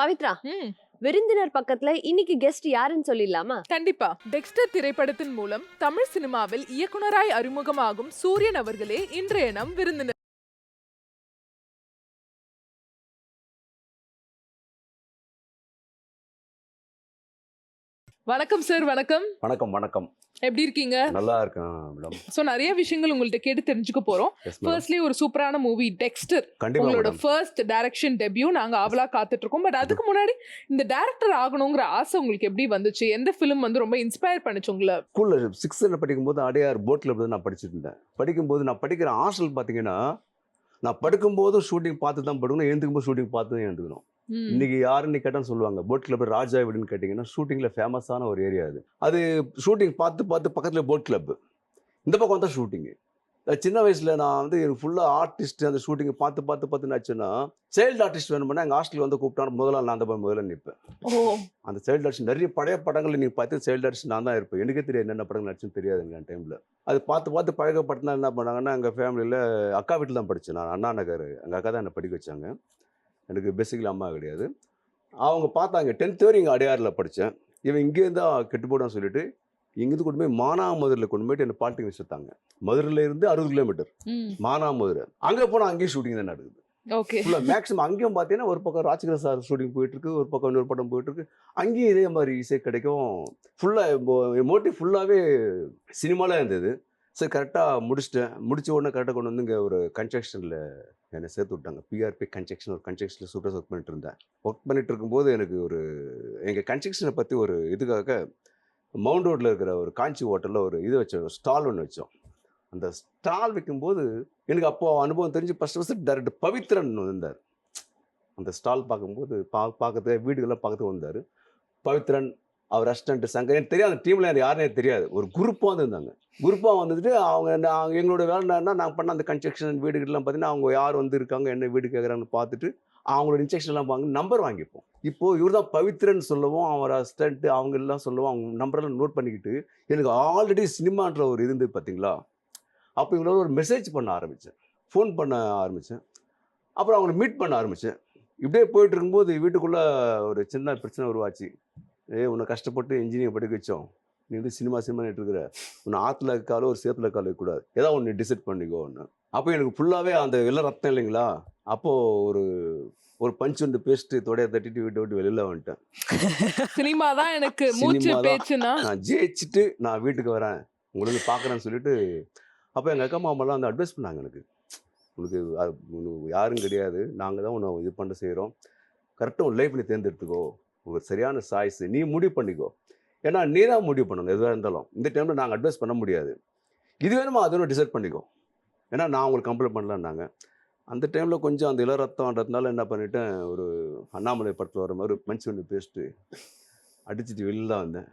பவித்ரா விருந்தினர் பக்கத்துல இன்னைக்கு கெஸ்ட் யாருன்னு சொல்லிடலாமா? கண்டிப்பா. டெக்ஸ்டர் திரைப்படத்தின் மூலம் தமிழ் சினிமாவில் இயக்குனராய் அறிமுகமாகும் சூரியன் அவர்களே இன்றைய நம் விருந்தினர். வணக்கம் சார் வணக்கம். வணக்கம் வணக்கம். எப்படி இருக்கீங்க? நல்லா இருக்கேன் மேடம். சோ நிறைய விஷயங்கள் உங்கள்ட்ட கேட்டு தெரிஞ்சுக்க போறோம். ஃபர்ஸ்ட்லி ஒரு சூப்பரான மூவி டெக்ஸ்டர் உங்களோட ஃபர்ஸ்ட் டைரக்ஷன் டெபியூ நாங்க ஆவலா காத்துட்டு இருக்கோம் பட் அதுக்கு முன்னாடி இந்த டைரக்டர் ஆகணுங்கிற ஆசை உங்களுக்கு எப்படி வந்துச்சு? எந்த ஃபிலிம் வந்து ரொம்ப இன்ஸ்பயர் பண்ணுச்சு உங்களை? ஸ்கூலில் சிக்ஸ்த்தில் படிக்கும்போது அடையார் போட் கிளப்ல நான் படிச்சுட்டு இருந்தேன். படிக்கும்போது நான் படிக்கிற ஹாஸ்டல் பார்த்தீங்கன்னா நான் படுக்கும்போதும் ஷூட்டிங் பார்த்து தான் படுக்கணும் எழுந்துக்கும் போது ஷூட்டிங் பார்த்து தான் எழுந்துக்கணும். இன்னைக்கு யாருன்னு கேட்டான்னு சொல்லுவாங்க. போட் கிளப் ராஜா வீடுன்னு கேட்டிங்கன்னா ஷூட்டிங்கில் ஃபேமஸான ஒரு ஏரியா அது. அது ஷூட்டிங் பார்த்து பார்த்து பக்கத்தில் போட் கிளப். இந்த பக்கம் தான் ஷூட்டிங்கு சின்ன வயசில் நான் வந்து எனக்கு ஃபுல்லாக ஆர்டிஸ்ட் அந்த ஷூட்டிங்கை பார்த்து பார்த்து பார்த்து என்னாச்சுன்னா சைல்டு ஆர்டிஸ்ட் வேணும்னா எங்கள் ஹாஸ்டல் வந்து கூப்பிட்டா முதல்ல நான் அந்த போய் முதல்ல நிற்பேன் ஓ. அந்த சைல்டு ஆர்டிஸ்ட் நிறைய பழைய படங்கள் நீங்கள் பார்த்து சைல்டு ஆர்டிஸ்ட் நான் தான் இருப்பேன். எனக்கே தெரியாது என்னென்ன படங்கள் நடிச்சுன்னு தெரியாது எனக்கு அந்த டைமில் அது பார்த்து பார்த்து பழகப்பட்டுனா என்ன பண்ணாங்கன்னா எங்கள் ஃபேமிலியில் அக்கா வீட்டில் தான் படித்தேன் நான். அண்ணா நகர். எங்கள் அக்கா தான் என்னை படிக்க வச்சாங்க. எனக்கு பேசிக்கலி அம்மா கிடையாது. அவங்க பார்த்தாங்க டென்த் வரையும் இங்கே அடையாறில் படித்தேன் இவன் இங்கேருந்து கெட்டு போடான்னு சொல்லிட்டு இங்கேருந்து கொண்டு போய் மானாமதுரில் கொண்டு போயிட்டு என்னை பாலிடெக்னிக் சேர்த்தாங்க. மதுரையில் இருந்து அறுபது கிலோமீட்டர் மானாமதுரை. அங்கே போனால் அங்கேயும் ஷூட்டிங் தான் நடக்குது. ஓகே. ஃபுல்லாக மேக்ஸிமம் அங்கேயும் பார்த்தீங்கன்னா ஒரு பக்கம் ராஜ்கிர சார் ஷூட்டிங் போயிட்டு இருக்கு ஒரு பக்கம் இன்னொரு படம் போயிட்டு இருக்கு. அங்கேயும் இதே மாதிரி இசை கிடைக்கும். ஃபுல்லாக மோட்டிவ் ஃபுல்லாகவே சினிமாவில் இருந்தது. சரி கரெக்டாக முடிச்சிட்டேன். முடிச்ச உடனே கரெக்டாக கொண்டு வந்து இங்கே ஒரு கன்ஸ்ட்ரக்ஷனில் என்னை சேர்த்து விட்டாங்க. பிஆர்பி கன்ஸ்ட்ரக்ஷன் ஒரு கன்ஸ்ட்ரக்ஷனில் சூப்பராக ஒர்க் பண்ணிட்டு இருந்தேன். ஒர்க் பண்ணிட்டு இருக்கும்போது எனக்கு ஒரு எங்கள் கன்ஸ்ட்ரக்ஷனை பற்றி ஒரு இதுக்காக மவுண்ட் ரோட்டில் இருக்கிற ஒரு காஞ்சி ஹோட்டலில் ஒரு இது வச்சோம் ஸ்டால் ஒன்று வச்சோம். அந்த ஸ்டால் வைக்கும்போது எனக்கு அப்போ அனுபவம் தெரிஞ்சு ஃபஸ்ட் ஃபஸ்ட்டு டேரக்டர் பவித்ரன் வந்தார். அந்த ஸ்டால் பார்க்கும்போது பா பார்க்கறதுக்கு வீடுகள்லாம் பார்க்கறதுக்கு வந்தார். பவித்ரன் அவர் அசிஸ்டன்ட் சங்கர். எனக்கு தெரியாது அந்த டீமில் எனக்கு யாருனே தெரியாது. ஒரு குரூப்பாக வந்துருந்தாங்க. குரூப்பாக வந்துட்டு அவங்க நான் எங்களோட வேலை என்னன்னா நாங்கள் பண்ண அந்த கன்ஸ்ட்ரக்ஷன் வீடுகள்லாம் பார்த்தீங்கன்னா அவங்க யார் வந்து இருக்காங்க என்ன வீடு கேட்குறாங்கன்னு பார்த்துட்டு அவங்களோட இன்ஸ்ட்ரக்ஷன்லாம் வாங்கி நம்பர் வாங்கிப்போம். இப்போது இவர் தான் பவித்ரன் சொல்லவும் அவர் அசிஸ்டன்ட் அவங்க எல்லாம் சொல்லவும் அவங்க நம்பரெல்லாம் நோட் பண்ணிக்கிட்டு எனக்கு ஆல்ரெடி சினிமான்ற ஒரு இருந்து பார்த்தீங்களா அப்போ இவங்களோட ஒரு மெசேஜ் பண்ண ஆரம்பித்தேன் ஃபோன் பண்ண ஆரம்பித்தேன் அப்புறம் அவங்களை மீட் பண்ண ஆரம்பித்தேன் இப்படியே போயிட்டு இருக்கும்போது வீட்டுக்குள்ளே ஒரு சின்ன பிரச்சனை உருவாச்சு. ஏய் உன்னை கஷ்டப்பட்டு இன்ஜினியர் படிக்க வச்சோம். நீ வந்து சினிமா சினிமா இருக்கிற. உன்னை ஆற்றுல இருக்காலோ ஒரு சேத்துல இருக்காலோ இருக்கக்கூடாது ஏதாவது ஒன்று டிசைட் பண்ணிக்கோ ஒன்று அப்போ எனக்கு ஃபுல்லாகவே அந்த வெள்ளை ரத்தம் இல்லைங்களா? அப்போது ஒரு ஒரு பஞ்ச் ஒன்று பேஸ்ட்டு தொடைய தட்டிட்டு வீட்டை விட்டு வெளியில் வந்துட்டேன். சினிமா தான் எனக்கு மூச்சு. பேச்சுனா நான் ஜெயிச்சுட்டு நான் வீட்டுக்கு வரேன். உங்களுக்கு பார்க்குறேன்னு சொல்லிட்டு அப்போ எங்கள் அக்கா மாமெல்லாம் வந்து அட்வைஸ் பண்ணாங்க எனக்கு. உனக்கு யாரும் கிடையாது. நாங்கள் தான் உன்னை இது பண்ண செய்கிறோம் கரெக்டாக உன் லைஃப் நீ தேர்ந்தெடுத்துக்கோ. ஒரு சரியான சாய்ஸ் நீ முடிவு பண்ணிக்கோ. ஏன்னா நீ தான் முடிவு பண்ணணும் எதுவாக இருந்தாலும். இந்த டைமில் நாங்கள் அட்வைஸ் பண்ண முடியாது. இது வேணுமா? அது வேணும்? டிசைட் பண்ணிக்கோ. ஏன்னா நான் உங்களுக்கு கம்ப்ளைண்ட் பண்ணலான்னாங்க. அந்த டைமில் கொஞ்சம் அந்த இள ரத்தம்ன்றதுனால என்ன பண்ணிட்டேன் ஒரு அண்ணாமலை படத்தில் வர மாதிரி மனுஷன் ஒன்று பேசிட்டு அடிச்சிட்டு வெளில தான் வந்தேன்.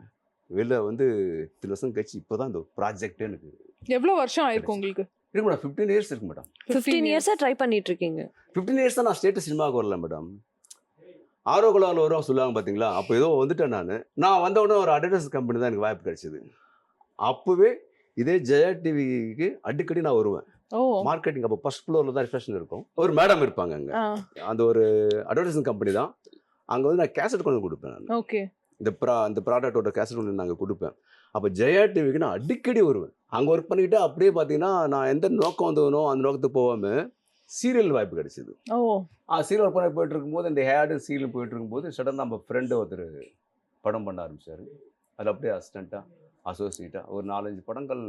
வெளில வந்து இத்தனை வருஷம் கழிச்சு இப்போ தான் இந்த ப்ராஜெக்டே எனக்கு எவ்வளவு வருஷம் ஆயிருக்கும் உங்களுக்கு? இருக்கு மேடம். ஃபிஃப்டீன் இயர்ஸ் இருக்கு மேடம். பிப்டீன் இயர்ஸா ட்ரை பண்ணிட்டு இருக்கீங்க. ஃபிஃப்டீன் இயர்ஸ் தான் நான் ஸ்டேட் சினிமாவுக்கு வரல மேடம். ஆரோகுலாவில் வரும் சொல்லுவாங்க பார்த்தீங்களா அப்போ ஏதோ வந்துட்டேன் நான். நான் வந்த உடனே ஒரு அட்வர்டைஸ் கம்பெனி தான் எனக்கு வாய்ப்பு கிடைச்சிது. அப்போவே இதே ஜெயா டிவிக்கு அடிக்கடி நான் வருவேன். மார்க்கெட்டிங் அப்போ ஃபர்ஸ்ட் ஃப்ளோரில் தான் ரிஃப்ரெஷன் இருக்கும். ஒரு மேடம் இருப்பாங்க அங்கே. அந்த ஒரு அட்வர்டைசிங் கம்பெனி தான். அங்கே வந்து நான் கேசட் கொண்டு கொடுப்பேன் நான். ஓகே. இந்த ப்ரா இந்த ப்ராடக்டோட கேசட் ஒன்று நாங்கள் கொடுப்பேன். அப்போ ஜெயா டிவிக்கு நான் அடிக்கடி வருவேன். அங்கே ஒர்க் பண்ணிக்கிட்டு அப்படியே பார்த்தீங்கன்னா நான் எந்த நோக்கம் வந்தவனோ அந்த நோக்கத்துக்கு போகாமல் சீரியல் வாய்ப்பு கிடைச்சிது. சீரியல் ஒர்க் பண்ணி போயிட்டு இருக்கும்போது இந்த ஹேடு சீரியல் போயிட்டு இருக்கும்போது சடனாக நம்ம ஃப்ரெண்டு ஒருத்தர் படம் பண்ண ஆரம்பிச்சார். அது அப்படியே அசிஸ்டண்ட்டாக அசோசியேட்டாக ஒரு நாலஞ்சு படங்கள்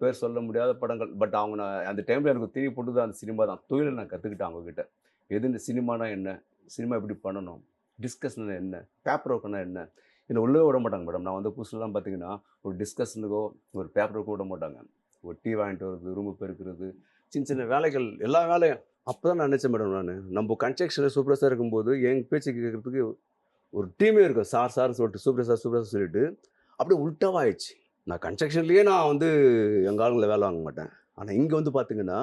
பேர் சொல்ல முடியாத படங்கள். பட் அவங்க நான் அந்த டைமில் எனக்கு தெரிய போட்டுது அந்த சினிமா தான். தொழிலை நான் கற்றுக்கிட்டேன் அவங்கக்கிட்ட எது இந்த சினிமானா என்ன? சினிமா எப்படி பண்ணணும்? டிஸ்கஷன் என்ன? பேப்பர் ஒர்க்குனா என்ன? என்னை உள்ளே விட மாட்டாங்க மேடம் நான் வந்து புதுசுலாம் பார்த்தீங்கன்னா ஒரு டிஸ்கஷனுக்கோ ஒரு பேப்பர் ஒர்க்கோ விட மாட்டாங்க. ஒரு டீ வாங்கிட்டு வரது ரூமு பெருக்கிறது சின்ன சின்ன வேலைகள் எல்லா வேலையும். அப்போ தான் நான் நினச்சேன் மேடம் நான். நம்ம கன்ஸ்ட்ரக்ஷனில் சூப்பரஸாக இருக்கும்போது எங்கள் பேச்சு கேட்குறதுக்கு ஒரு டீமே இருக்கும். சார் சார் சொல்லிட்டு சூப்பர் சார் சூப்பர் சார் சொல்லிட்டு அப்படியே உல்ட்டாவாக ஆயிடுச்சு. நான் கன்ஸ்ட்ரக்ஷன்லேயே நான் வந்து எங்கள் ஆளுங்களை வேலை வாங்க மாட்டேன். ஆனால் இங்கே வந்து பார்த்தீங்கன்னா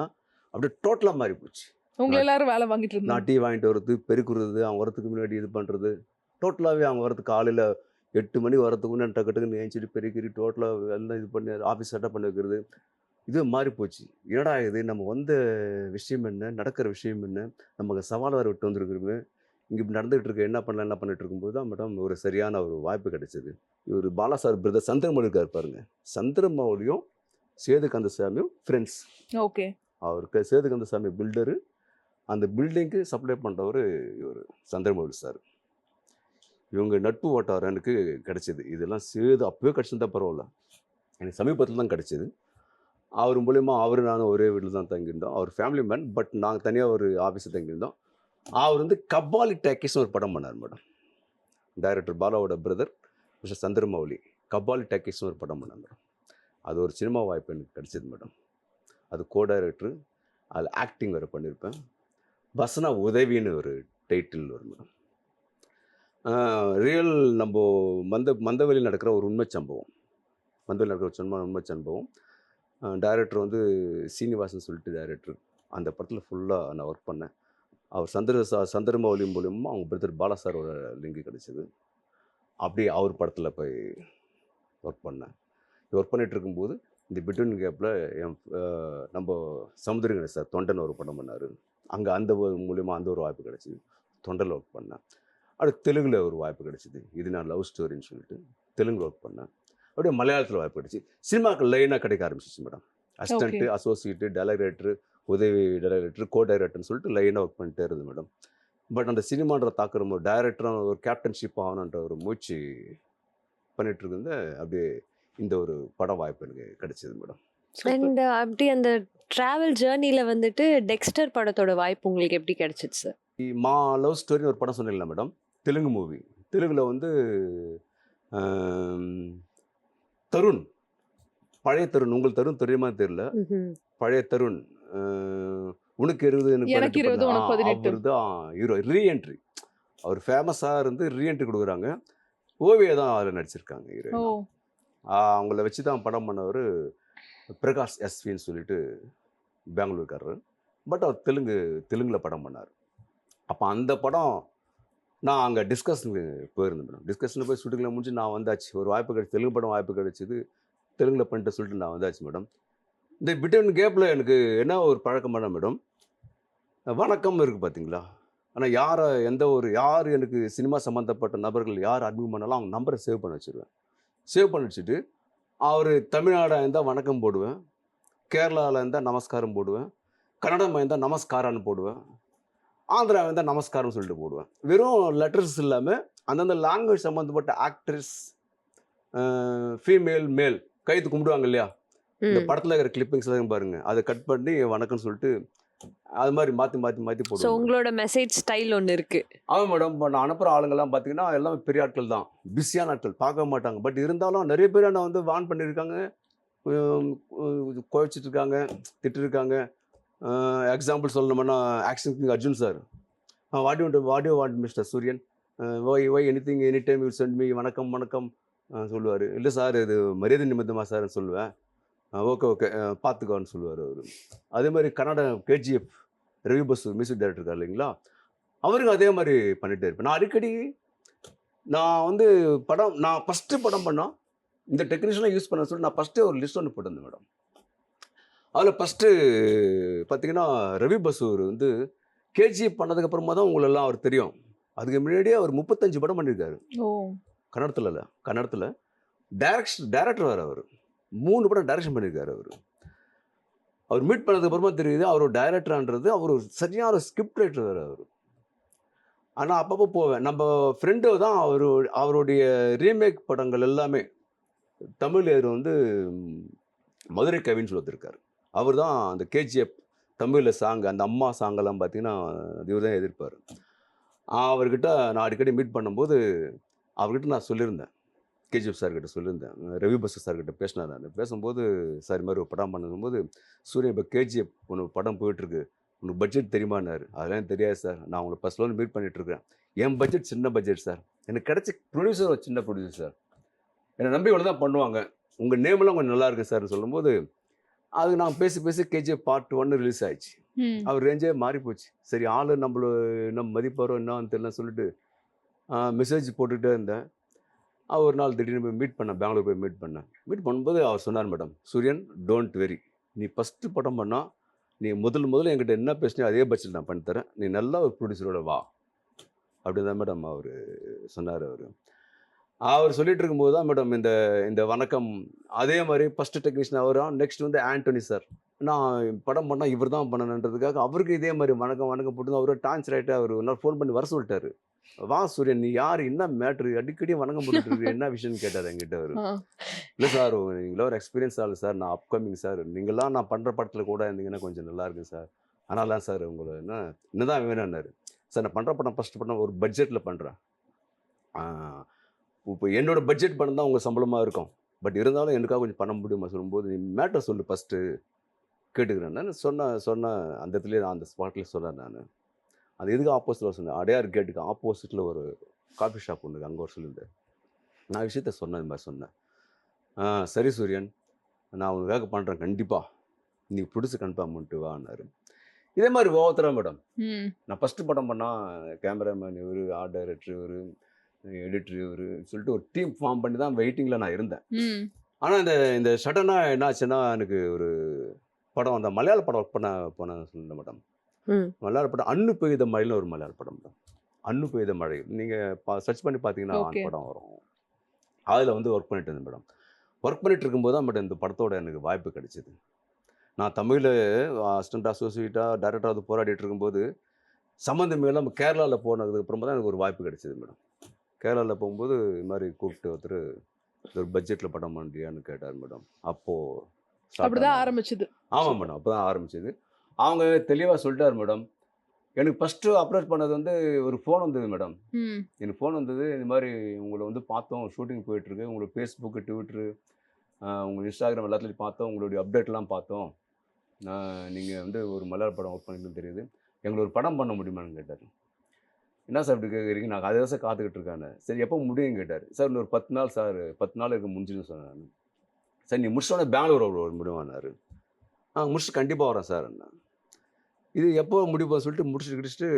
அப்படியே டோட்டலாக மாறி போச்சு. உங்களை எல்லாரும் வேலை வாங்கிட்டு நான் டீ வாங்கிட்டு வரது பெருக்குறது அவங்க வரதுக்கு முன்னாடி இது பண்ணுறது டோட்டலாகவே அவங்க வரதுக்கு காலையில் எட்டு மணி வரதுக்கு முன்னாடி டக்கு டக்குன்னு ஏஞ்சிட்டு பெருக்கிட்டு டோட்டலாக எல்லாம் இது பண்ணி ஆஃபீஸ் செட்டப் பண்ணி வைக்கிறது. இது மாறி போச்சு. என்னடா இது? நம்ம வந்த விஷயம் என்ன? நடக்கிற விஷயம் என்ன? நமக்கு சவால் வேறு விட்டு வந்திருக்கிறோமே இங்கே இப்படி நடந்துகிட்டு இருக்கு. என்ன பண்ணலாம்? என்ன பண்ணிட்டு இருக்கும்போது தான் மேடம் ஒரு சரியான ஒரு வாய்ப்பு கிடைச்சது. இவர் பாலா சார் பிரதர் சந்திரமௌலி இருக்கார் பாருங்க. சந்திரமௌலியும் சேது கந்தசாமியும் ஃப்ரெண்ட்ஸ் ஓகே அவருக்கு சேது கந்தசாமி பில்டரு அந்த பில்டிங்க்கு சப்ளை பண்ணுறவர் இவர் சந்திரமௌலி சார் இவங்க நட்பு வட்டாரம் எனக்கு கிடச்சிது. இதெல்லாம் சேது அப்போயே கிடச்சிருந்தா பரவாயில்ல. எனக்கு சமீபத்தில் தான் கிடச்சிது. அவர் மூலயமா அவர் நானும் ஒரே வீட்டில் தான் தங்கியிருந்தோம். அவர் ஃபேமிலி மேன் பட் நாங்கள் தனியாக ஒரு ஆஃபீஸில் தங்கியிருந்தோம். அவர் வந்து கபாலி டேக்கிஸ்னு ஒரு படம் பண்ணார் மேடம். டைரக்டர் பாலாவோட பிரதர் மிஸ்டர் சந்திரமௌலி. கபாலி டேக்கிஸ்னு ஒரு படம் பண்ணார் மேடம். அது ஒரு சினிமா வாய்ப்பு எனக்கு கிடச்சிது மேடம். அது கோ டைரக்டர் அதில் ஆக்டிங் வேறு பண்ணியிருப்பேன் பஸ்னா உதவின்னு ஒரு டைட்டில் வரும் மேடம். ரியல் நம்ம மந்த மந்தவெளியில் நடக்கிற ஒரு உண்மை சம்பவம். மந்தவெளியில் நடக்கிற ஒரு சொன்ன உண்மை சம்பவம். டைரக்டர் வந்து சீனிவாசன் சொல்லிட்டு டைரக்டர் அந்த படத்தில் ஃபுல்லாக நான் ஒர்க் பண்ணேன். அவர் சந்திர சா சந்திரமௌலி மூலியமாக அவங்க பிரதர் பாலா சாரோட லிங்க் கிடச்சிது. அப்படியே அவர் படத்தில் போய் ஒர்க் பண்ணேன். ஒர்க் பண்ணிட்டு இருக்கும்போது இந்த பிட்வீன் கேப்பில் என் நம்ம சமுதிரங்கணேஷ் சார் தொண்டன் ஒரு படம் பண்ணார். அங்கே அந்த ஒரு மூலியமாக அந்த ஒரு வாய்ப்பு கிடச்சிது. தொண்டல் ஒர்க் பண்ணேன். அடுத்து தெலுங்கில் ஒரு வாய்ப்பு கிடச்சிது. இது நான் லவ் ஸ்டோரின்னு சொல்லிட்டு தெலுங்கில் ஒர்க் பண்ணேன். அப்படியே மலையாளத்தில் வாய்ப்பு கிடச்சி. சினிமாக்கு லைனாக கிடைக்க ஆரம்பிச்சிச்சு மேடம் அசிஸ்டண்ட்டு அசோசியேட்டு டைரக்டர் உதவி டைரக்டர் கோ டைரக்டர்னு சொல்லிட்டு லைனாக ஒர்க் பண்ணிட்டே இருந்தது மேடம் பட் அந்த சினிமான்ற தாக்குற ஒரு டைரக்டராக ஒரு கேப்டன்ஷிப் ஆகணுன்ற ஒரு முயற்சி பண்ணிட்டு இருந்த அப்படியே இந்த ஒரு பட வாய்ப்பு எனக்கு கிடைச்சது மேடம் அண்ட் அப்படி அந்த டிராவல் ஜேர்னில வந்துட்டு டெக்ஸ்டர் படத்தோட வாய்ப்பு உங்களுக்கு எப்படி கிடைச்சிச்சு சார் மா லவ் ஸ்டோரின்னு ஒரு படம் சொன்னீங்களா மேடம் தெலுங்கு மூவி தெலுங்கில் வந்து தருண். பழைய தருண். உங்களுக்கு தருண் தெரியுமா தெரியல? பழைய தருண். உனக்கு இருபது எனக்கு இருபது. அவர் தான் ஹீரோ ரீஎன்ட்ரி அவர் ஃபேமஸாக இருந்து ரீஎன்ட்ரி கொடுக்குறாங்க. ஓவியா தான் அதில் நடிச்சிருக்காங்க ஹீரோ அவங்கள வச்சு தான் படம் பண்ணவர் பிரகாஷ் எஸ்வின்னு சொல்லிட்டு பெங்களூர்காரர். பட் அவர் தெலுங்கு தெலுங்கில் படம் பண்ணார். அப்போ அந்த படம் நான் அங்கே டிஸ்கஷனுக்கு போயிருந்தேன் மேடம் டிஸ்கஷனில் போய் ஷூட்டிங்கில் முடிஞ்சு நான் வந்தாச்சு. ஒரு வாய்ப்பு கிடைச்சி தெலுங்கு படம் வாய்ப்பு கிடைச்சிது. தெலுங்கில் பண்ணிட்டு சொல்லிட்டு நான் வந்தாச்சு மேடம் இந்த பிட்டன் கேப்பில் எனக்கு என்ன ஒரு பழக்கமான மேடம் வணக்கம் இருக்குது பார்த்தீங்களா ஆனால் யாரை எந்த ஒரு யார் எனக்கு சினிமா சம்மந்தப்பட்ட நபர்கள் யார் அறிமுகம் பண்ணாலும் அவங்க நம்பரை சேவ் பண்ண வச்சுருவேன். சேவ் பண்ணி வச்சுட்டு அவர் தமிழ்நாடாக இருந்தால் வணக்கம் போடுவேன். கேரளாவில் இருந்தால் நமஸ்காரம் போடுவேன். கன்னடமாக இருந்தால் நமஸ்காரான்னு போடுவேன். ஆந்திரா இருந்தால் நமஸ்காரம் சொல்லிட்டு போடுவேன். வெறும் லெட்டர்ஸ் இல்லாமல் அந்தந்த லாங்குவேஜ் சம்மந்தப்பட்ட ஆக்ட்ரஸ் ஃபீமேல் மேல் கைத்து கும்பிடுவாங்க இல்லையா? இந்த படத்தில் இருக்கிற கிளிப்பிங்ஸ் எல்லாம் பாருங்க. அதை கட் பண்ணி வணக்கம்னு சொல்லிட்டு அது மாதிரி மாற்றி மாற்றி மாற்றி போடுவோம் உங்களோட மெசேஜ் ஸ்டைல் ஒன்று இருக்கு. ஆமாம் மேடம் இப்போ நான் அனுப்புகிற ஆளுங்கெல்லாம் பார்த்தீங்கன்னா எல்லாமே பெரிய ஆட்கள் தான். பிஸியான ஆட்கள். பார்க்க மாட்டாங்க. பட் இருந்தாலும் நிறைய பேர் என்னை வந்து வான் பண்ணியிருக்காங்க. குழைச்சிட்டு இருக்காங்க திட்டிருக்காங்க. எக்ஸாம்பிள் சொல்லணும்னா action king Arjun sir what you what you want mister Suriyan why why anything any time you sent me வணக்கம் வணக்கம் சொல்லுவார். இல்லை சார் இது மரியாதை நிமித்தமாக சார்னு சொல்லுவேன். ஓகே ஓகே பார்த்துக்கோன்னு சொல்லுவார் அவர். அதே மாதிரி கன்னட கேஜிஎஃப் ரவி பசு மியூசிக் டைரக்டர் இருக்கார் இல்லைங்களா? அவருக்கும் அதே மாதிரி பண்ணிகிட்டே இருப்பேன். நான் அடிக்கடி நான் வந்து படம் நான் ஃபஸ்ட்டு படம் பண்ணால் இந்த டெக்னீஷியனாக யூஸ் பண்ண சொல்லி நான் ஃபஸ்ட்டே ஒரு லிஸ்ட் ஒன்று போட்டிருந்தேன் மேடம். அதில் ஃபஸ்ட்டு பார்த்தீங்கன்னா ரவி பசூர் வந்து கேஜிஎஃப் பண்ணதுக்கப்புறமா தான் உங்களெல்லாம் அவர் தெரியும். அதுக்கு முன்னாடியே அவர் முப்பத்தஞ்சு படம் பண்ணியிருக்காரு ஓ. கன்னடத்தில் இல்லை கன்னடத்தில். டைரக்ஷன் டைரக்டர் வேறு அவர். மூணு படம் டைரக்ஷன் பண்ணியிருக்காரு அவர். அவர் மீட் பண்ணதுக்கு அப்புறமா தெரியுது அவர் ஒரு டைரக்டரான்றது அவர் ஒரு சரியான ஸ்கிரிப்ட் ரைட்டர் வேறு அவர். ஆனால் அப்பப்போ போவேன். நம்ம ஃப்ரெண்டு தான் அவர் அவருடைய ரீமேக் படங்கள் எல்லாமே. தமிழ் வந்து மதுரை கவின்னு சொல்லியிருக்காரு அவர் தான் அந்த கேஜிஎஃப் தமிழில் சாங் அந்த அம்மா சாங்கெல்லாம் பார்த்தீங்கன்னா இவர் தான் எதிர்ப்பார். அவர்கிட்ட நான் அடிக்கடி மீட் பண்ணும்போது அவர்கிட்ட நான் சொல்லியிருந்தேன் கேஜிஎஃப் சார்கிட்ட சொல்லியிருந்தேன் ரவி பஸ் சார்கிட்ட பேசினார். நான் பேசும்போது சார் இது மாதிரி ஒரு படம் பண்ணும்போது சூரியன் இப்போ கேஜிஎஃப் ஒன்று படம் போயிட்டுருக்கு. உனக்கு பட்ஜெட் தெரியுமான்னாரு. அதெல்லாம் தெரியாது சார் நான் உங்களை ஃபஸ்ட் லோன் மீட் பண்ணிகிட்ருக்கேன் என் பட்ஜெட் சின்ன பட்ஜெட் சார் எனக்கு கிடைச்ச ப்ரொடியூசர் சின்ன ப்ரொடியூசர் சார் என்னை நம்பி இவ்வளோ தான் பண்ணுவாங்க உங்கள் நேமெல்லாம் கொஞ்சம் நல்லா இருக்குது சார்னு சொல்லும்போது அது நான் பேசி பேசி கேஜிஎஃப் பார்ட் ஒன்று ரிலீஸ் ஆயிடுச்சு. அவர் ரேஞ்சே மாறி போச்சு. சரி ஆள் நம்மள நம்ம மதிப்பாரோ என்னன்னு தெரியல சொல்லிட்டு மெசேஜ் போட்டுகிட்டே இருந்தேன். அவர் ஒரு நாள் திடீர்னு போய் மீட் பண்ணேன். பெங்களூர் போய் மீட் பண்ணேன். மீட் பண்ணும்போது அவர் சொன்னார் மேடம் சூரியன் டோன்ட் வெரி நீ ஃபஸ்ட்டு படம் பண்ணால் நீ முதல் முதல்ல என்கிட்ட என்ன பேசினியோ அதே பட்ஜெட் நான் பண்ணித்தரேன் நீ நல்லா ஒரு ப்ரொடியூசரோட வா. அப்படின்னு தான் மேடம் அவர் சொன்னார் அவர். அவர் சொல்லிட்டு இருக்கும்போது தான் மேடம் இந்த இந்த வணக்கம். அதே மாதிரி ஃபர்ஸ்ட் டெக்னீஷியன் அவர் நெக்ஸ்ட் வந்து ஆண்டோனி சார் நான் படம் பண்ணால் இவர் தான் பண்ணணுன்றதுக்காக அவருக்கு இதே மாதிரி வணக்கம் வணக்கம் போட்டு அவரை டான்ஸ் ரைட்டு அவர் ஒரு நாள் ஃபோன் பண்ணி வர சொல்லிட்டாரு. வா சூரியன் நீ யார்? என்ன மேட்ரு அடிக்கடி வணக்கம் இருக்கு, என்ன விஷயம்னு கேட்டார் என்கிட்ட அவர். இல்லை சார் நீங்களா ஒரு எக்ஸ்பீரியன்ஸ் ஆளு சார். நான் அப்கமிங் சார் நீங்களாம் நான் பண்ணுற படத்தில் கூட இருந்தீங்கன்னா கொஞ்சம் நல்லா இருக்கும் சார். ஆனாலாம் சார் உங்களை என்ன என்னதான் வேணும்னாரு. சார் நான் பண்ணுற படம் ஃபஸ்ட் படம் ஒரு பட்ஜெட்டில் பண்ணுறேன் இப்போ என்னோட பட்ஜெட் படம் தான் உங்கள் சம்பளமாக இருக்கும். பட் இருந்தாலும் எனக்காக கொஞ்சம் பண்ண முடியுமா சொல்லும்போது நீ மேட்டர் சொல்லு ஃபஸ்ட்டு கேட்டுக்கிறேன் நான். சொன்ன சொன்ன அந்த இடத்துலயே நான் அந்த ஸ்பாட்லேயே சொன்னேன் நான். அது எதுக்கு ஆப்போசிட்டில் சொன்னேன்? அடையார் கேட்டுக்கு ஆப்போசிட்டில் ஒரு காஃபி ஷாப் ஒன்று அங்கே ஒரு சொல்லியிருந்தேன் நான் விஷயத்த சொன்னேன் இந்த மாதிரி சொன்னேன். சரி சூரியன். நான் உனக்காக பண்ணுறேன் கண்டிப்பாக நீ பிடிச்சி கன்ஃபார்ம் பண்ணிட்டு வான்னாரு இதே மாதிரி ஓவத்துறேன் மேடம். நான் ஃபஸ்ட்டு படம் பண்ணால் கேமராமேன் இவர் ஆர்ட் டைரக்டர் இவர் எடிட்டர் இவர் சொல்லிட்டு ஒரு டீம் ஃபார்ம் பண்ணி தான் வெயிட்டிங்கில் நான் இருந்தேன். ஆனால் இந்த இந்த சடனாக என்ன ஆச்சுன்னா எனக்கு ஒரு படம் அந்த மலையாள படம் ஒர்க் பண்ண போனேன் சொல்லுங்க மேடம். மலையாள படம் அன்னு பெய்த மழைன்னு ஒரு மலையாள படம் மேடம் அன்னு பெய்த மழை. நீங்கள் பா சர்ச் பண்ணி பார்த்தீங்கன்னா. படம் வரும். அதில் வந்து ஒர்க் பண்ணிட்டு இருந்தேன் மேடம் ஒர்க் பண்ணிட்டு இருக்கும்போது தான் மேடம் இந்த படத்தோட எனக்கு வாய்ப்பு கிடைச்சிது. நான் தமிழில் அசிஸ்டன்ட் அசோசியேட்டாக டைரக்டராக போராடிட்டு இருக்கும்போது சம்மந்தம் இல்லாமல் கேரளாவில் போனதுக்கு அப்புறமா தான் எனக்கு ஒரு வாய்ப்பு கிடைச்சிது மேடம் கேரளாவில் போகும்போது இது மாதிரி கூப்பிட்டு ஒருத்தர் ஒரு பட்ஜெட்டில் படம் பண்ணுறியான்னு கேட்டார் மேடம். அப்போது அப்படிதான் ஆரம்பிச்சது. ஆமாம் மேடம் அப்போ தான் ஆரம்பிச்சது. அவங்க தெளிவாக சொல்லிட்டார் மேடம். எனக்கு ஃபஸ்ட்டு அப்ரோச் பண்ணது வந்து ஒரு ஃபோன் வந்தது மேடம். எனக்கு ஃபோன் வந்தது இந்த மாதிரி உங்களை வந்து பார்த்தோம் ஷூட்டிங் போயிட்டுருக்கு உங்களுக்கு ஃபேஸ்புக்கு ட்விட்டரு உங்கள் இன்ஸ்டாகிராம் எல்லாத்துலேயும் பார்த்தோம் உங்களுடைய அப்டேட்லாம் பார்த்தோம். நீங்கள் வந்து ஒரு மலையாள படம் ஒர்க் பண்ணிட்டு தெரியுது. எங்களுக்கு ஒரு படம் பண்ண முடியுமான்னு கேட்டார். என்ன சார் இப்படி கேட்குறீங்க நான் அதை சார் காத்துக்கிட்டு இருக்கானே சரி எப்போ முடியும் கேட்டார். சார் இன்னொரு பத்து நாள் சார் பத்து நாள் இருக்க முடிஞ்சுன்னு சொன்னேன் சார் நீ முடிச்சோடனே பெங்களூர் ஒரு முடிவானார் ஆ முடிச்சுட்டு கண்டிப்பாக வரேன் சார் என்ன இது எப்போ முடிப்போம் சொல்லிட்டு முடிச்சுட்டு கிடிச்சிட்டு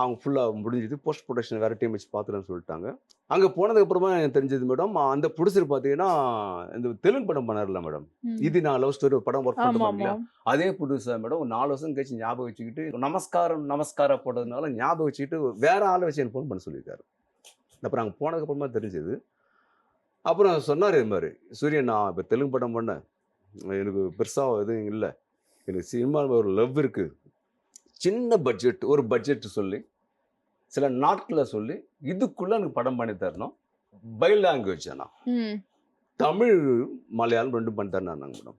அவங்க ஃபுல்லாக முடிஞ்சது போஸ்ட் ப்ரொடக்ஷன் வேறு டீம் வச்சு பார்த்துறேன்னு சொல்லிட்டாங்க. அங்கே போனதுக்கப்புறமா எனக்கு தெரிஞ்சது மேடம் அந்த ப்ரொடியூசர் பார்த்தீங்கன்னா இந்த தெலுங்கு படம் பண்ணார்ல மேடம். இது நான் லவ் ஸ்டோரி படம் ஒர்க் ஆமா அதே புதுசாக மேடம் ஒரு நாலு வருஷம் கழிச்சு ஞாபகம் வச்சுக்கிட்டு நமஸ்காரம் நமஸ்காரம் போட்டதுனால ஞாபகம் வச்சுக்கிட்டு வேற ஆளை வச்சு எனக்கு ஃபோன் பண்ண சொல்லியிருக்காரு. அப்புறம் அங்கே போனதுக்கப்புறமா தெரிஞ்சது. அப்புறம் சொன்னார் இது மாதிரி சூரியன் நான் இப்போ தெலுங்கு படம் பண்ணேன். எனக்கு பெருசாக எதுவும் இல்லை. எனக்கு சினிமாவில் ஒரு லவ் இருக்குது சின்ன பட்ஜெட் ஒரு பட்ஜெட் சொல்லி சில நாட்களை சொல்லி இதுக்குள்ளே எனக்கு படம் பண்ணி தரணும். பை லாங்குவேஜ் ஆனால். தமிழ் மலையாளம் ரெண்டும் பண்ணி தரேன் மேடம்.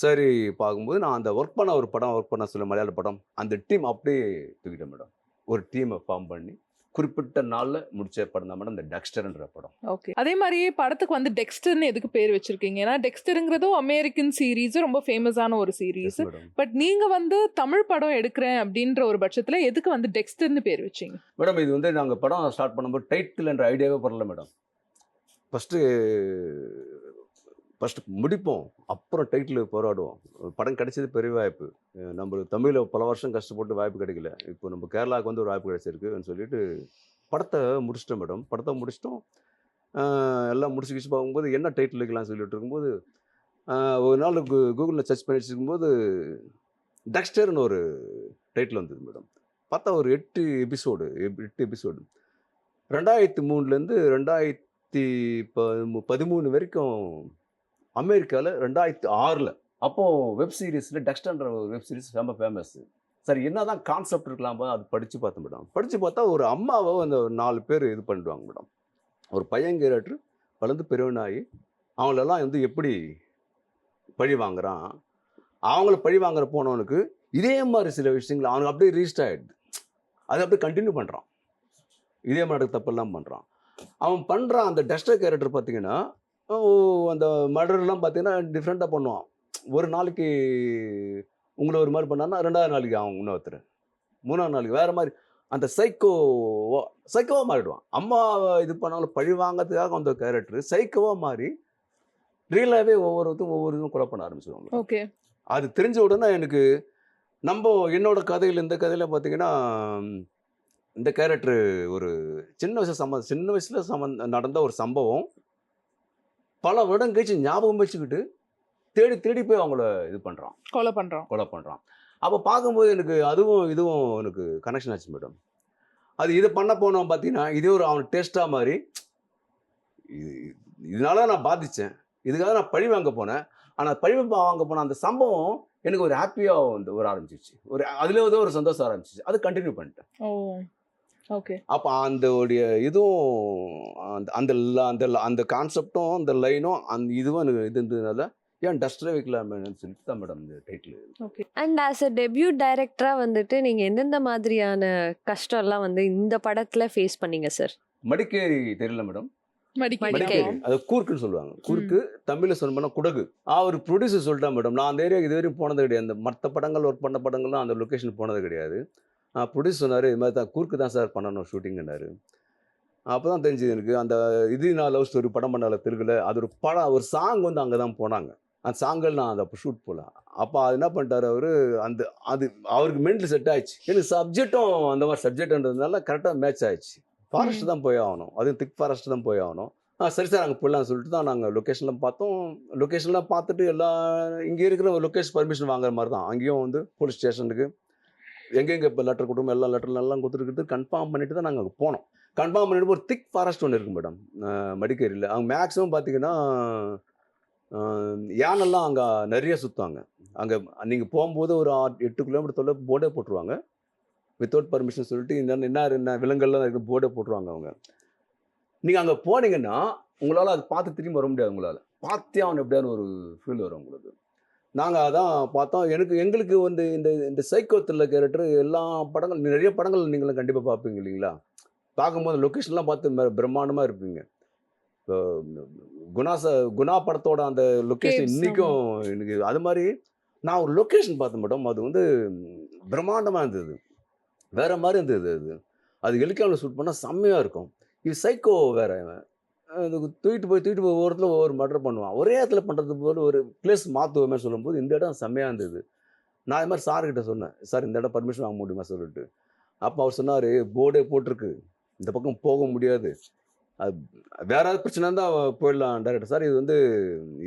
சரி பார்க்கும்போது நான் அந்த ஒர்க் பண்ண ஒரு படம் ஒர்க் பண்ண சொல்ல மலையாள படம் அந்த டீம் அப்படியே தூக்கிட்டேன் மேடம். ஒரு டீமை ஃபார்ம் பண்ணி குறிப்பிட்ட நாளில் முடிச்ச படம் தான் மேடம் இந்த டெக்ஸ்டர்ன்ற படம். ஓகே. அதே மாதிரியே படத்துக்கு வந்து டெக்ஸ்டர்னு எதுக்கு பேர் வச்சிருக்கீங்க? ஏன்னா டெக்ஸ்டருங்கிறதும் அமெரிக்கன் சீரீஸ் ரொம்ப ஃபேமஸான ஒரு சீரீஸ். பட் நீங்க வந்து தமிழ் படம் எடுக்கிறேன் அப்படின்ற ஒரு பட்சத்துல எதுக்கு வந்து டெக்ஸ்டர்னு பேர் வச்சீங்க? மேடம் இது வந்து நாங்கள் படம் ஸ்டார்ட் பண்ணும்போது டைட்டில் என்ற ஐடியாவே படல மேடம். ஃபஸ்ட்டு ஃபஸ்ட்டு முடிப்போம். அப்புறம் டைட்டில் போராடுவோம். படம் கிடைச்சது பெரிய வாய்ப்பு. நம்மளுக்கு நம்ம தமிழில் பல வருஷம் கஷ்டப்பட்டு வாய்ப்பு கிடைக்கல. இப்போ நம்ம கேரளாவுக்கு வந்து ஒரு வாய்ப்பு கிடைச்சிருக்குன்னு சொல்லிட்டு படத்தை முடிச்சிட்டோம் மேடம். படத்தை முடிச்சிட்டோம். எல்லாம் முடிச்சு கிச்சு பார்க்கும்போது என்ன டைட்டில் வைக்கலாம்னு சொல்லிட்டு இருக்கும்போது ஒரு நாள் கூகுளில் சர்ச் பண்ணி வச்சிருக்கும்போது டெக்ஸ்டர்னு ஒரு டைட்டில் வந்தது மேடம். பார்த்தா ஒரு எட்டு எபிசோடு எட்டு எபிசோடு ரெண்டாயிரத்தி மூணுலேருந்து ரெண்டாயிரத்தி ப பதிமூணு வரைக்கும் அமெரிக்காவில் ரெண்டாயிரத்தி ஆறில். அப்போது வெப் சீரிஸில் டெக்ஸ்டன்ற ஒரு வெப் சீரிஸ் ரொம்ப ஃபேமஸ் சரி என்ன தான் கான்செப்ட் இருக்கலாம் அது படித்து பார்த்தேன் மேடம். படித்து பார்த்தா ஒரு அம்மாவை அந்த நாலு பேர் இது பண்ணிடுவாங்க மேடம். ஒரு பையன் கேரக்டர் வளர்ந்து பெரியவனாகி அவங்களெல்லாம் வந்து எப்படி பழி வாங்குறான்? அவங்கள பழி வாங்குற போனவனுக்கு இதே மாதிரி சில விஷயங்கள் அவனுக்கு அப்படியே ரீஸ்ட் ஆகிடுது அதை அப்படியே கண்டினியூ பண்ணுறான் இதே மாதிரி தப்பெல்லாம் பண்ணுறான் அவன் பண்ணுறான் அந்த டஸ்டர் கேரக்டர் பார்த்தீங்கன்னா அந்த மர்டர்லாம் பார்த்தீங்கன்னா டிஃப்ரெண்ட்டாக பண்ணுவான். ஒரு நாளைக்கு உங்களை ஒரு மாதிரி பண்ணான்னா ரெண்டாவது நாளைக்கு அவன் இன்னொருத்தர் மூணாவது நாளைக்கு வேறு மாதிரி. அந்த சைக்கோ சைக்கோவாக மாறிடுவான். அம்மா இது பண்ணாலும் பழி வாங்கிறதுக்காக அந்த கேரக்டர் சைக்கோவாக மாறி ரியலாகவே ஒவ்வொருத்தரும் ஒவ்வொரு இதுவும் கொலை பண்ண ஆரம்பிச்சிடுவாங்க ஓகே. அது தெரிஞ்ச உடனே எனக்கு நம்ம என்னோட கதையில் இந்த கதையில் பார்த்தீங்கன்னா இந்த கேரக்டர் ஒரு சின்ன வயசு சம்ம சின்ன வயசில் சம்மந்த நடந்த ஒரு சம்பவம். பல வருடம் கழிச்சு ஞாபகம் வச்சுக்கிட்டு தேடி தேடி போய் அவங்கள இது பண்ணுறான் கொலை பண்றோம் கொலை பண்ணுறான் அப்போ பார்க்கும்போது எனக்கு அதுவும் இதுவும் எனக்கு கனெக்ஷன் ஆச்சு மேடம் அது இது பண்ண போனோம் பார்த்தீங்கன்னா இதே ஒரு அவன் டேஸ்ட்டாக மாதிரி இது இதனால நான் பாதித்தேன் இதுக்காக நான் பழி வாங்க போனேன். ஆனால் பழி வாங்க போன அந்த சம்பவம் எனக்கு ஒரு ஹாப்பியாக வந்து ஒரு ஆரம்பிச்சிச்சு. ஒரு அதில் வந்து ஒரு சந்தோஷம் ஆரம்பிச்சிச்சு. அது கண்டினியூ பண்ணிட்டேன். அப்போ அந்த உடைய இதுவும் அந்த அந்த அந்த அந்த கான்செப்டும் அந்த லைனும் அந்த இதுவும் எனக்கு இது இருந்ததுனால ஏன் டஸ்டரே வைக்கலாமேன்னு சொல்லிட்டு தான் மேடம் இந்த title okay. And as a debut டைரக்டரா வந்துட்டு நீங்க எந்தெந்த மாதிரியான கஷ்டம்லாம் வந்து இந்த படத்துல ஃபேஸ் பண்ணீங்க சார் மடிக்கேரி தெரியல மேடம். அது கூர்க்குன்னு சொல்லுவாங்க. கூர்க்கு தமிழ்ல சொன்னோம்னா குடகு. அவர் ப்ரொடியூசர் சொல்லிட்டா மேடம். நான் அந்த ஏரியாவுக்கு இது வரையும் போனது கிடையாது. அந்த மற்ற படங்கள் ஒர்க் பண்ண படங்கள்லாம் அந்த லொக்கேஷன் போனது கிடையாது. ப்ரொடியூசர் சொன்னார் இது மாதிரி தான் கூர்க்கு தான் சார் பண்ணணும் ஷூட்டிங்னாரு அப்போ தான் தெரிஞ்சது எனக்கு அந்த இது நான் லவ் ஸ்டோரி படம் பண்ணல தெலுங்குல அது ஒரு படம் ஒரு சாங் வந்து அங்கே தான் போனாங்க. அந்த சாங்கல் நான் அதை அப்போ ஷூட் போகல அப்போ அது என்ன பண்ணிட்டாரு அவர் அந்த அது அவருக்கு மென்டல் செட் ஆயிடுச்சு. எனக்கு சப்ஜெக்டும் அந்த மாதிரி சப்ஜெக்ட்ன்றதுனால கரெக்டாக மேட்ச் ஆயிடுச்சு. ஃபாரஸ்ட் தான் போய் ஆகணும். அதுவும் திக் ஃபாரஸ்ட் தான் போய் ஆகணும். ஆ சரி சார் அங்கே போடலாம்னு சொல்லிட்டு தான் நாங்கள் லொக்கேஷன்லாம் பார்த்தோம். லொக்கேஷன்லாம் பார்த்துட்டு எல்லாம் இங்கே இருக்கிற லொக்கேஷன் பர்மிஷன் வாங்குற மாதிரி தான். அங்கேயும் வந்து போலீஸ் ஸ்டேஷனுக்கு எங்கெங்கே இப்போ லெட்டர் கொடுக்கும் எல்லா லெட்டர்ல எல்லாம் கொடுத்துருக்கிறது கன்ஃபார்ம் பண்ணிட்டு தான் நாங்கள் போனோம். கன்ஃபார்ம் பண்ணிட்டு ஒரு திக் ஃபாரஸ்ட் ஒன்று இருக்கு மேடம் மடிக்கேரியில். அவங்க மேக்ஸிமம் பார்த்தீங்கன்னா யானெல்லாம் யானைலாம் அங்கே நிறைய சுற்றுவாங்க அங்கே நீங்கள் போகும்போது ஒரு ஆறு எட்டு கிலோமீட்டர் தொலை போர்டே போட்டுருவாங்க. வித்தவுட் பர்மிஷன் சொல்லிட்டு என்ன என்ன என்ன விலங்குகள்லாம் இருக்குது போர்டே போட்டுருவாங்க அவங்க. நீங்கள் அங்கே போனீங்கன்னா உங்களால் அது பார்த்து திரும்பி வர முடியாது உங்களால். பார்த்தே அவன் எப்படியான ஒரு ஃபீல் வரும் உங்களுக்கு. நாங்கள் அதான் பார்த்தோம். எனக்கு எங்களுக்கு வந்து இந்த இந்த சைக்கோ த்ரில்லர் கேரக்டர் எல்லா படங்கள் நிறைய படங்கள் நீங்களும் கண்டிப்பாக பார்ப்பீங்க இல்லைங்களா? பார்க்கும்போது லொக்கேஷன்லாம் பார்த்து ம- பிரம்மாண்டமா இருப்பீங்க. இப்போ குணா ச குணா படத்தோட அந்த லொக்கேஷன் இன்னைக்கும் எனக்கு அது மாதிரி நான் ஒரு லொக்கேஷன் பார்த்தேன் மேடம் அது வந்து பிரம்மாண்டமாக இருந்தது. வேற மாதிரி இருந்தது அது. அது ஹெலிகாப்டர் ஷூட் பண்ணால் செம்மையாக இருக்கும். இது சைக்கோ வேற. தூக்கிட்டு போய் தூக்கிட்டு போய் ஒவ்வொரு இடத்துல ஒவ்வொரு மர்டர் பண்ணுவான். ஒரே இடத்துல பண்ணுறது போல ஒரு பிளேஸ் மாற்றுவோமே சொல்லும்போது இந்த இடம் செம்மையாக இருந்தது. நான் இது மாதிரி சார்கிட்ட சொன்னேன். சார் இந்த இடம் பர்மிஷன் வாங்க முடியுமா? சொல்லிட்டு. அப்போ அவர் சொன்னார் போர்டே போட்டிருக்கு. இந்த பக்கம் போக முடியாது. அது வேற ஏதாவது பிரச்சனை இருந்தால் போயிடலாம் டேரக்டர் சார் இது வந்து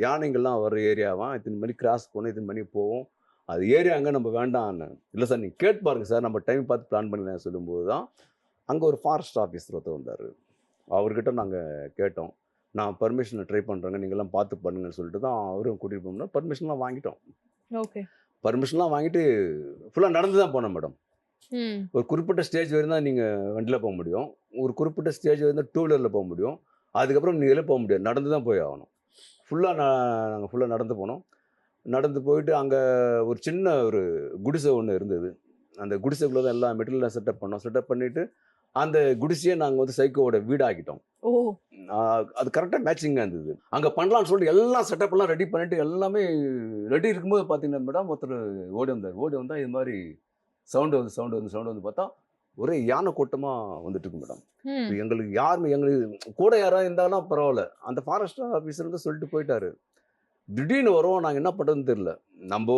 யானைங்கள்லாம் வர ஏரியாவான் இத்தனை மணி கிராஸ் போகணும் இத்தனை மணி போகும் அது ஏரியா அங்கே நம்ம வேண்டாம்னு இல்லை சார் நீங்கள் கேட்டு பாருங்க சார் நம்ம டைம் பார்த்து பிளான் பண்ணிக்கலாம் சொல்லும்போது தான் அங்கே ஒரு ஃபாரஸ்ட் ஆஃபீஸர் ஒருத்தர் வந்தார். அவர்கிட்ட நாங்கள் கேட்டோம். நான் பர்மிஷனை ட்ரை பண்ணுறேங்க நீங்கள்லாம் பார்த்து பண்ணுங்கன்னு சொல்லிட்டு தான் அவரும் கூட்டிகிட்டு போனோம்னா பர்மிஷன்லாம் வாங்கிட்டோம். ஓகே. பர்மிஷன்லாம் வாங்கிட்டு ஃபுல்லாக நடந்து தான் போனோம் மேடம் ஒரு குறிப்பிட்ட ஸ்டேஜ் வரையும் தான் நீங்கள் வண்டியில் போக முடியும். ஒரு குறிப்பிட்ட ஸ்டேஜ் வரையும் தான் டூ வீலரில் போக முடியும். அதுக்கப்புறம் நீங்களே போக முடியாது. நடந்து தான் போய் ஆகணும். ஃபுல்லாக நாங்கள் ஃபுல்லாக நடந்து போனோம். நடந்து போயிட்டு அங்கே ஒரு சின்ன ஒரு குடிசை ஒன்று இருந்தது. அந்த குடிசைக்குள்ளே தான் எல்லா மெட்டீரியலும் செட்டப் பண்ணோம். செட்டப் பண்ணிவிட்டு அந்த குடிசையை நாங்கள் வந்து சைக்கோவோட வீடாக்கிட்டோம். ஓ. அது கரெக்டாக மேட்சிங்காக இருந்தது. அங்கே பண்ணலாம்னு சொல்லிட்டு எல்லாம் செட்டப் எல்லாம் ரெடி பண்ணிட்டு எல்லாமே ரெடி இருக்கும்போது பார்த்தீங்கன்னா மேடம் ஒருத்தர் ஓடி வந்தார். ஓடி வந்தால் இது மாதிரி சவுண்டு வந்து சவுண்டு வந்து சவுண்டு வந்து பார்த்தா ஒரே யானை கூட்டமாக வந்துட்டு இருக்கு மேடம் எங்களுக்கு யாருமே எங்களுக்கு கூட யாராவது இருந்தாலும் பரவாயில்ல. அந்த ஃபாரஸ்ட் ஆஃபீஸர் வந்து சொல்லிட்டு போயிட்டாரு. திடீர்னு வரோம் நாங்கள் என்ன பண்ணுறதுன்னு தெரியல. நம்ம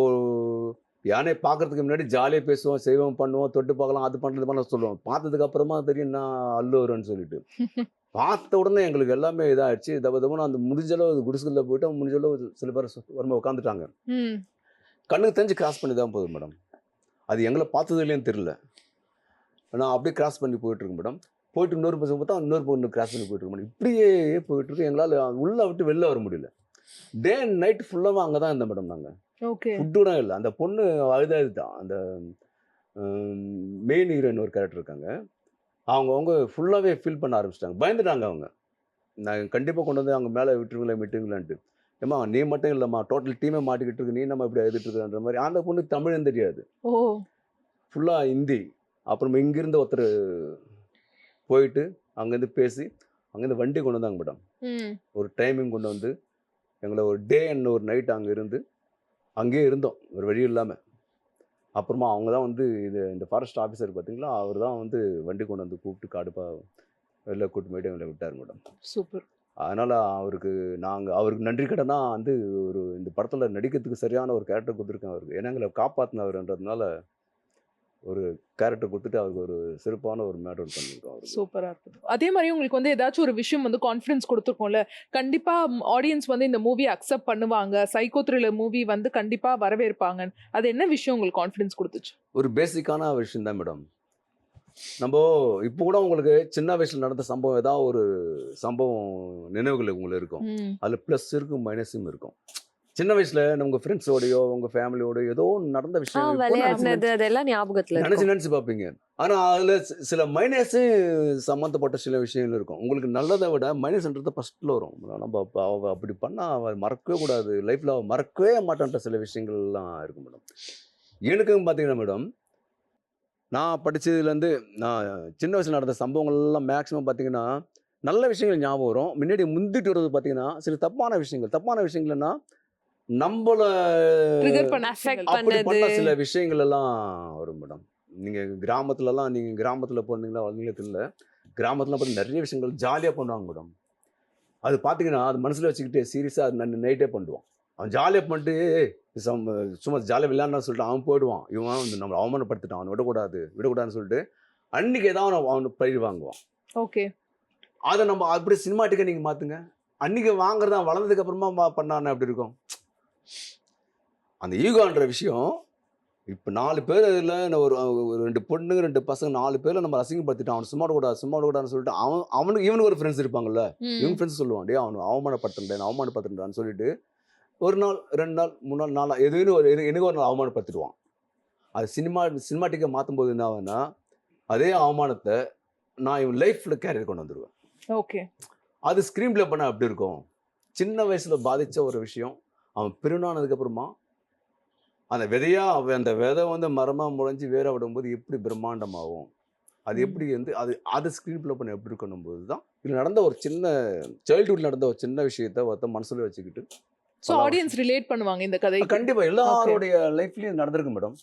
யானை பார்க்கறதுக்கு முன்னாடி ஜாலியாக பேசுவோம் செய்வோம் பண்ணுவோம் தொட்டு பார்க்கலாம் அது பண்ணுறது பண்ண சொல்லுவோம். பார்த்ததுக்கு அப்புறமா தெரியும் நான் அல்லுவரன்னு சொல்லிட்டு. பார்த்த உடனே எங்களுக்கு எல்லாமே இதாகிடுச்சு தப்ப தப்புன்னு அந்த முடிஞ்ச அளவு குடிசைகளில் போயிட்டு முடிஞ்ச அளவு சில பேர் வருமா உட்காந்துட்டாங்க கண்ணுக்கு தெரிஞ்சு கிராஸ் பண்ணி தான் போகுது மேடம் அது எங்களை பார்த்தது இல்லைன்னு தெரியல. நான் அப்படியே கிராஸ் பண்ணி போயிட்டு இருக்கேன் மேடம் போயிட்டு இன்னொரு பசங்க பார்த்தா இன்னொரு பொண்ணு கிராஸ் பண்ணி போயிட்டு மேடம் இப்படியே போயிட்டு இருக்கு எங்களால் உள்ள விட்டு வெளில வர முடியல. டே அண்ட் நைட் ஃபுல்லாக அங்கே தான் இருந்தோம் மேடம் நாங்கள் ஓகே. ஃபுட்டு கூட இல்லை. அந்த பொண்ணு அழுதா தான். அந்த மெயின் ஹீரோயின் ஒரு கேரக்டர் இருக்காங்க. அவங்க அவங்க ஃபுல்லாகவே ஃபீல் பண்ண ஆரம்பிச்சிட்டாங்க. பயந்துட்டாங்க அவங்க. நான் கண்டிப்பாக கொண்டு வந்து அவங்க மேலே விட்டுருங்களேன் விட்டுருங்களான்ட்டு. ஏம்மா நீ மட்டும் இல்லைம்மா. டோட்டல் டீமே மாட்டிக்கிட்டு இருக்கு. நீ நம்ம இப்படி எழுதிட்டு இருக்கிறன்ற மாதிரி. அந்த பொண்ணு தமிழும் தெரியாது. ஓ. ஃபுல்லாக ஹிந்தி. அப்புறம் இங்கிருந்து ஒருத்தர் போயிட்டு அங்கேருந்து பேசி அங்கேருந்து வண்டி கொண்டு வந்தாங்க மேடம். ஒரு டைமிங் கொண்டு வந்து எங்களை ஒரு டே அண்ட் ஒரு நைட் அங்கே இருந்து அங்கேயே இருந்தோம். ஒரு வழி இல்லாமல் அப்புறமா அவங்க தான் வந்து இது இந்த ஃபாரஸ்ட் ஆஃபீஸர் பார்த்தீங்களா அவர் தான் வந்து வண்டி கொண்டு வந்து கூப்பிட்டு காடுப்பா வெளில கூப்பிட்டு போயிட்டு எங்களை விட்டார் மேடம். சூப்பர். அதனால் அவருக்கு நாங்கள் அவருக்கு நன்றி கடனா வந்து ஒரு இந்த படத்தில் நடிக்கிறதுக்கு சரியான ஒரு கேரக்டர் கொடுத்துருக்கேன் அவருக்கு. ஏன்னா எங்களை காப்பாற்றினவர்ன்றதுனால ஒரு கேரக்டர் கொடுத்துட்டு அவருக்கு ஒரு சிறப்பான ஒரு மேட்டர் பண்ணியிருக்கோம் அவருக்கு சூப்பரா இருக்குது அதே மாதிரி உங்களுக்கு வந்து ஏதாச்சும் ஒரு விஷயம் வந்து கான்ஃபிடன்ஸ் கொடுத்துருக்கோம்ல கண்டிப்பா ஆடியன்ஸ் வந்து இந்த மூவி அக்செப்ட் பண்ணுவாங்க சைக்கோ த்ரில்லர் மூவி வந்து கண்டிப்பா வரவேற்பாங்க அது என்ன விஷயம் உங்களுக்கு கான்ஃபிடன்ஸ் கொடுத்துச்சு? ஒரு பேசிக்கான விஷயம் தான் மேடம் நம்ம இப்போ கூட உங்களுக்கு சின்ன வயசுல நடந்த சம்பவம் ஏதாவது ஒரு சம்பவம் நினைவுகள் உங்களுக்கு இருக்கும். அதுல ப்ளஸ் இருக்கும் மைனஸும் இருக்கும். சின்ன வயசுல நம்ம ஃப்ரெண்ட்ஸோடயோ உங்க ஃபேமிலியோடயோ ஏதோ நடந்த விஷயம் விளையாடினது அதெல்லாம் ஞாபகத்துல நினைச்சு நினைச்சு பார்ப்பீங்க. ஆனா அதுல சில மைனஸ் சம்மந்தப்பட்ட சில விஷயங்கள் இருக்கும். உங்களுக்கு நல்லதை விட மைனஸ்ன்றது ஃபர்ஸ்ட்ல வரும். நம்ம அவ அப்படி பண்ணா அவ மறக்கவே கூடாது. லைஃப்ல அவ மறக்கவே மாட்டான்ற சில விஷயங்கள்லாம் இருக்கும் மேடம் எனக்கும் பார்த்தீங்கன்னா மேடம் நான் படிச்சதுலேருந்து நான் சின்ன வயசுல நடந்த சம்பவங்கள்லாம் மேக்ஸிமம் பார்த்தீங்கன்னா நல்ல விஷயங்கள் ஞாபகம் வரும். முன்னாடி முந்திட்டு வர்றது பார்த்தீங்கன்னா சில தப்பான விஷயங்கள். தப்பான விஷயங்கள்னா நம்மள பண்ண சில விஷயங்கள் எல்லாம் வரும் மேடம் நீங்க கிராமத்துல எல்லாம் நீங்க கிராமத்துல போனீங்களா வந்தீங்களா தெரியல கிராமத்துல பார்த்து நிறைய விஷயங்கள் ஜாலியா பண்ணுவாங்க மேடம் அது பாத்தீங்கன்னா அது மனசுல வச்சுக்கிட்டு சீரியஸா அது நைட்டே பண்ணுவான். அவன் ஜாலியா பண்ணிட்டு "ஏய், சம்- சும்மா ஜாலியா விளையாடுனா சொல்லிட்டு அவன் போயிடுவான். இவன் வந்து நம்மளை அவமானப்படுத்திட்டான் அவனை விடக்கூடாது விடக்கூடாதுன்னு சொல்லிட்டு அன்னைக்கு ஏதாவது அவன் அவனை பழி வாங்குவான். ஓகே. அதை நம்ம அப்படி சினிமாட்டிக்கா நீங்க மாத்துங்க. அன்னைக்கு வாங்குறதா வளர்ந்ததுக்கு அப்புறமா மா- பண்ணானே அப்படி இருக்கும். அந்த ஈகோன்ற விஷயம் இப்போ நாலு பேர் இதில் ஒரு ஒரு ரெண்டு பொண்ணுங்க ரெண்டு பசங்க நாலு பேர்ல நம்ம அசிங்கப்படுத்திட்டான். அவன் சும்மா கூடாது சும்மா கூடாதுன்னு சொல்லிட்டு அவன் அவனுக்கு இவனுக்கு ஒரு ஃப்ரெண்ட்ஸ் இருப்பாங்கல்ல. இவங்க ஃப்ரெண்ட்ஸ் சொல்லுவான் டே அவன் அவமானப்படுத்துறேன் அவமானப்படுத்துறான்னு சொல்லிட்டு ஒரு நாள் ரெண்டு நாள் மூணு நாள் நாலு நாள் எதுன்னு ஒரு எனக்கு- ஒரு நாள் அவமானப்படுத்திடுவான். அது சினிமா சினிமாட்டிக்கை மாற்றும் போது என்ன ஆகுதுன்னா அதே அவமானத்தை நான் இவன் லைஃப்பில் கேரியர் கொண்டு வந்துடுவேன் ஓகே. அது ஸ்க்ரீன் ப்ளே பண்ண அப்படி இருக்கும்? சின்ன வயசுல பாதிச்ச ஒரு விஷயம் அவன் பெருநானதுக்கு அப்புறமா அந்த விதையா அவன் அந்த விதை வந்து மரமா முளைஞ்சு வேற விடும்போது எப்படி பிரம்மாண்டமாகும்? அது. எப்படி வந்து அது அது ஸ்க்ரீன் ப்ளே பண்ண எப்படி இருக்கணும் போது தான் இது நடந்த ஒரு சின்ன சைல்ட்ஹுட் நடந்த ஒரு சின்ன விஷயத்த ஒருத்த மனசுல வச்சுக்கிட்டு சோ ஆடியன்ஸ் ரிலேட் பண்ணுவாங்க இந்த கதை கண்டிப்பா எல்லாருடைய லைஃப்லயும் நடந்திருக்கு மேடம்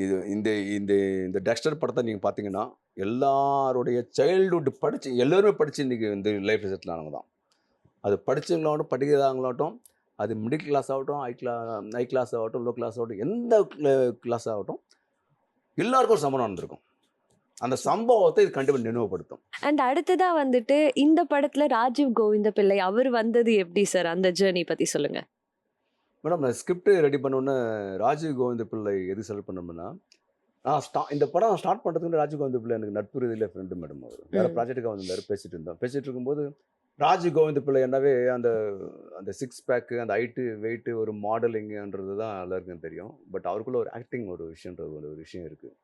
இது இந்த இந்த இந்த டெக்ஸ்டர் படத்தை நீங்க பாத்தீங்கன்னா எல்லாருடைய சைல்ட்ஹுட் படிச்சு எல்லாருமே படிச்சு இன்னைக்கு இந்த லைஃப் செட்டில் ஆனவங்க தான். அது படிச்சவங்களாகட்டும் படிக்கிறவங்களாகட்டும் அது மிடில் கிளாஸ் ஆகட்டும் ஹை கிளா ஹை கிளாஸ் ஆகட்டும் லோ கிளாஸ் ஆகட்டும் எந்த கிளாஸ் ஆகட்டும் எல்லாருக்கும் ஒரு சம்பளம் நடந்திருக்கும். அந்த சம்பவத்தை இது கண்டிப்பாக நினைவுபடுத்தும். அண்ட் அடுத்ததா வந்துட்டு இந்த படத்துல ராஜீவ் கோவிந்த பிள்ளை அவர் வந்தது எப்படி சார் அந்த ஜேர்னி பத்தி சொல்லுங்க. மேடம் நான் ஸ்கிரிப்ட் ரெடி பண்ணோன்னே ராஜீவ் கோவிந்த பிள்ளை எது செலக்ட் பண்ணோம்னா நான் ஸ்டா இந்த படம் ஸ்டார்ட் பண்ணுறதுக்கு ராஜீவ் கோவிந்த பிள்ளை எனக்கு நட்பு ரீதியில் ஃப்ரெண்டு மேடம் அவர். வேற. ப்ராஜெக்ட்டுக்காக வந்திருந்தாரு பேசிட்டு இருந்தோம். பேசிட்டு இருக்கும்போது ராஜீவ் கோவிந்த பிள்ளை என்னவே அந்த அந்த சிக்ஸ் பேக்கு அந்த ஹைட்டு வெயிட்டு ஒரு மாடலிங்ன்றது தான் எல்லாருக்கும் தெரியும். பட் அவருக்குள்ள ஒரு ஆக்டிங் ஒரு விஷயன்றது ஒரு விஷயம் இருக்குது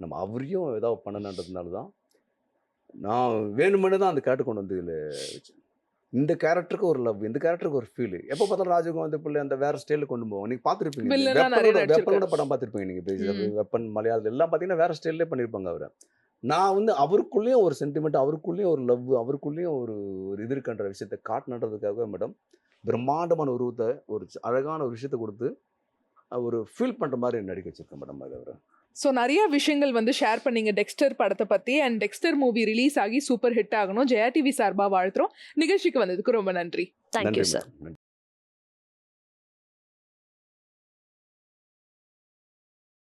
நம்ம அவரையும் ஏதாவது பண்ணணுன்றதுனால தான் நான் வேணுமென்னு தான் அந்த கேரக்டர் கொண்டு வந்து இதில் வச்சேன் இந்த கேரக்டருக்கு ஒரு லவ் இந்த கேரக்டருக்கு ஒரு ஃபீல் எப்போ பார்த்தாலும் வந்து பிள்ளை அந்த வேற ஸ்டைலில் கொண்டு போவோம் நீங்க பார்த்துருப்பீங்க வெப்பனோட படம் பார்த்துருப்பீங்க நீங்க ம். வெப்பன் மலையாளம் எல்லாம் பார்த்தீங்கன்னா வேற ஸ்டைல்லே பண்ணியிருப்பாங்க அவரை. நான் வந்து அவருக்குள்ளேயும் ஒரு சென்டிமெண்ட் அவருக்குள்ளேயும் ஒரு லவ் அவருக்குள்ளேயும் ஒரு ஒரு இது இருக்குன்ற விஷயத்தை காட்டணுன்றதுக்காக மேடம் பிரம்மாண்டமான உருவத்தை ஒரு அழகான ஒரு விஷயத்தை கொடுத்து ஒரு ஃபீல் பண்ற மாதிரி நடிக்க வச்சிருக்கேன் மேடம் அது அவரை ஸோ நிறைய விஷயங்கள் வந்து ஷேர் பண்ணீங்க. டெக்ஸ்டர் படத்தை பத்தி அண்ட் டெக்ஸ்டர் மூவி ரிலீஸ் ஆகி சூப்பர் ஹிட் ஆகணும். ஜெயா டிவி சார்பா வாழ்த்துறோம். நிகழ்ச்சிக்கு வந்ததுக்கு ரொம்ப நன்றி. தேங்க்யூ நன்றி சார்